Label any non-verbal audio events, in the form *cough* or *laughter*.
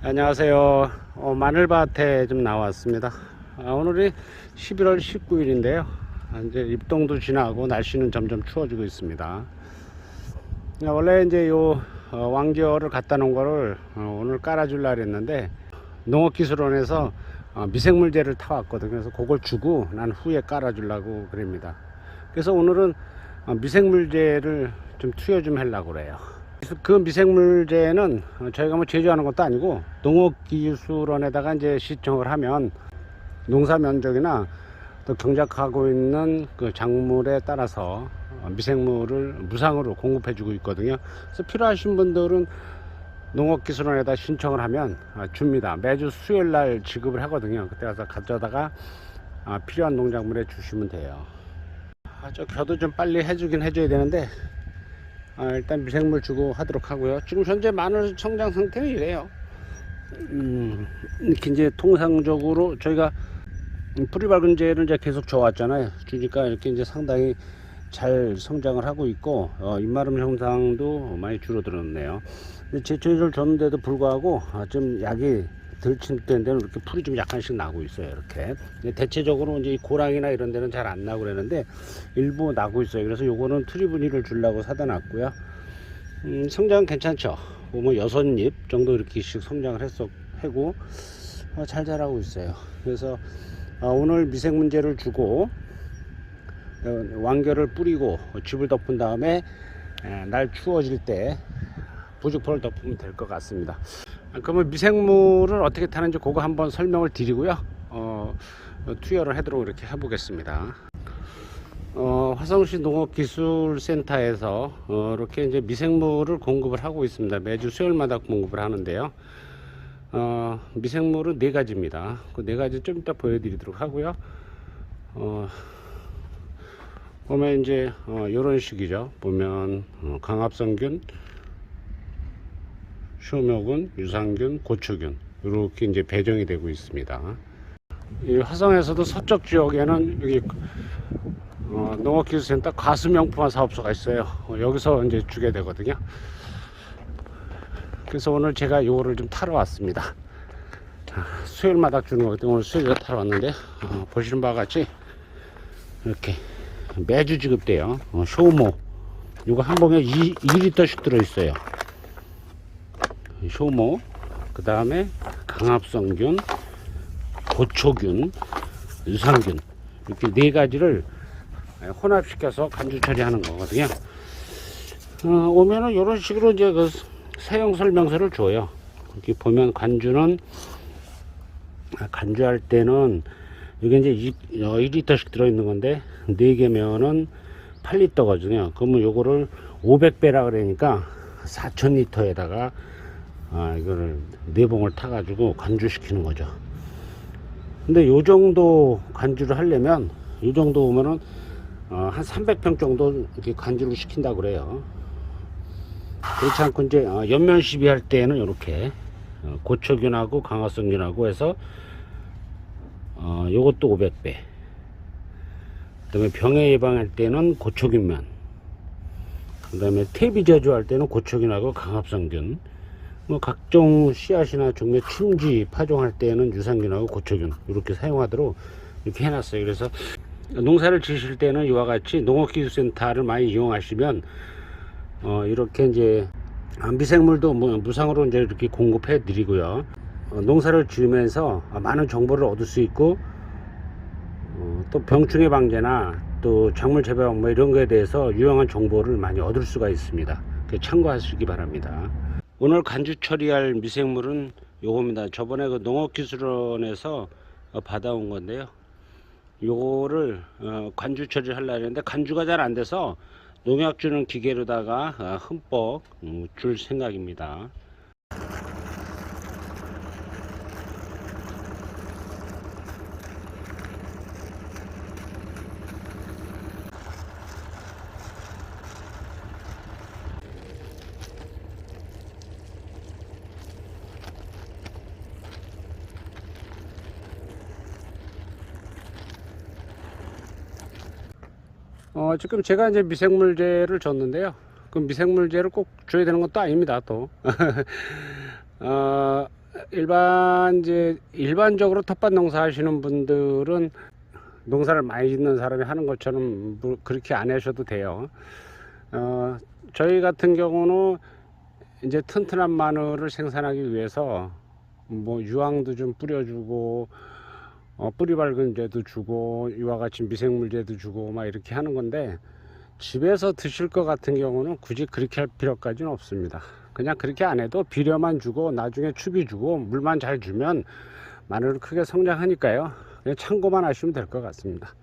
안녕하세요. 어, 마늘밭에 좀 나왔습니다. 아, 오늘이 11월 19일인데요. 이제 입동도 지나고 날씨는 점점 추워지고 있습니다. 아, 원래 이제 요 어, 왕겨를 갖다 놓은 거를 어, 오늘 깔아줄 날 했는데 농업기술원에서 어, 미생물제를 타왔거든요. 그래서 그걸 주고 난 후에 깔아주려고 그럽니다. 그래서 오늘은 어, 미생물제를 좀 투여 좀 하려고 그래요. 그 미생물제는 어, 저희가 뭐 제조하는 것도 아니고 농업기술원에다가 이제 시청을 하면 농사 면적이나 또 경작하고 있는 그 작물에 따라서 어, 미생물을 무상으로 공급해 주고 있거든요. 그래서 필요하신 분들은 농업기술원에다 신청을 하면 아, 줍니다. 매주 수요일 날 지급을 하거든요. 그때 가서 가져다가 아, 필요한 농작물에 주시면 돼요. 아, 저 겨도 좀 빨리 해주긴 해줘야 되는데 아, 일단 미생물 주고 하도록 하고요. 지금 현재 마늘 성장 상태는 이래요. 음, 이렇게 이제 통상적으로 저희가 뿌리발근제를 이제 계속 줘왔잖아요. 주니까 이렇게 이제 상당히 잘 성장을 하고 있고 어, 잎마름 형상도 많이 줄어들었네요. 제초제를 줬는데도 불구하고 아, 좀 약이 덜친 데는 이렇게 풀이 좀 약간씩 나고 있어요. 이렇게 대체적으로 이제 이 고랑이나 이런 데는 잘 안 나고 그러는데 일부 나고 있어요. 그래서 요거는 트리브니를 주려고 사다 놨고요. 음, 성장 괜찮죠. 보면 여섯 잎 정도 이렇게씩 성장을 했었 하고 어, 잘 자라고 있어요. 그래서 어, 오늘 미생 문제를 주고 어, 왕겨를 뿌리고 즙을 덮은 다음에 에, 날 추워질 때 부직포를 덮으면 될 것 같습니다. 아, 그러면 미생물을 어떻게 타는지 그거 한번 설명을 드리고요. 어, 어, 투여를 하도록 이렇게 해보겠습니다. 어, 화성시 농업기술센터에서 어, 이렇게 이제 미생물을 공급을 하고 있습니다. 매주 수요일마다 공급을 하는데요. 어, 미생물은 네 가지입니다. 그 네 가지 좀 이따 보여드리도록 하고요. 어, 보면 이제 어, 이런 식이죠. 보면 어, 강합성균, 쇼묘균, 유산균, 고추균 이렇게 이제 배정이 되고 있습니다. 이 화성에서도 서쪽 지역에는 여기 어, 농업기술센터 가수명품화 사업소가 있어요. 어, 여기서 이제 주게 되거든요. 그래서 오늘 제가 요거를 좀 타러 왔습니다. 아, 수요일마다 주는 거거든요. 오늘 수요일에 타러 왔는데 어, 보시는 바와 같이 이렇게 매주 지급돼요. 어, 쇼모 이거 한 봉에 2, 2리터씩 들어있어요. 쇼모 그 다음에 강합성균 고초균 유산균 이렇게 네 가지를 혼합시켜서 간주 처리하는 거거든요. 어, 오면은 이런 식으로 이제 그 사용 설명서를 줘요. 이렇게 보면 간주는 아, 간주할 때는 이게 이제 2, 2리터씩 들어있는 건데 4개면은 8리터거든요. 그러면 요거를 500배라 그러니까 4000리터에다가 아, 이거를 네 봉을 타가지고 간주시키는 거죠. 근데 요 정도 간주를 하려면 요 정도 오면은 어, 한 300평 정도 이렇게 간주를 시킨다고 그래요. 그렇지 않고 이제 어, 연면 시비 할 때는 이렇게 어, 고초균하고 강화성균하고 해서 어, 요것도 500배. 그다음에 병해 예방할 때는 고초균면. 그다음에 퇴비 제조할 때는 고초균하고 강합성균. 뭐 각종 씨앗이나 종묘 침지 파종할 때는 유산균하고 고초균 이렇게 사용하도록 이렇게 해놨어요. 그래서 농사를 지실 때는 이와 같이 농업기술센터를 많이 이용하시면 어, 이렇게 이제 아, 미생물도 뭐 무상으로 이제 이렇게 공급해 드리고요. 어, 농사를 지으면서 많은 정보를 얻을 수 있고 어, 또 병충해 방제나 또 작물 재배 방법 이런 거에 대해서 유용한 정보를 많이 얻을 수가 있습니다. 그 참고하시기 바랍니다. 오늘 간주 처리할 미생물은 요겁니다. 저번에 그 농업기술원에서 어, 받아온 건데요. 요거를 어, 간주 처리를 하려고 했는데 간주가 잘 안 돼서 농약 주는 기계로다가 어, 흠뻑 음, 줄 생각입니다. 어, 지금 제가 이제 미생물제를 줬는데요. 그 미생물제를 꼭 줘야 되는 것도 아닙니다, 또. *laughs* 어, 일반 이제 일반적으로 텃밭 농사 하시는 분들은 농사를 많이 짓는 사람이 하는 것처럼 뭐 그렇게 안 하셔도 돼요. 어, 저희 같은 경우는 이제 튼튼한 마늘을 생산하기 위해서 뭐 유황도 좀 뿌려주고 어, 뿌리 밝은제도 주고 이와 같이 미생물제도 주고 막 이렇게 하는 건데 집에서 드실 것 같은 경우는 굳이 그렇게 할 필요까지는 없습니다. 그냥 그렇게 안 해도 비료만 주고 나중에 추비 주고 물만 잘 주면 마늘은 크게 성장하니까요. 그냥 참고만 하시면 될 것 같습니다.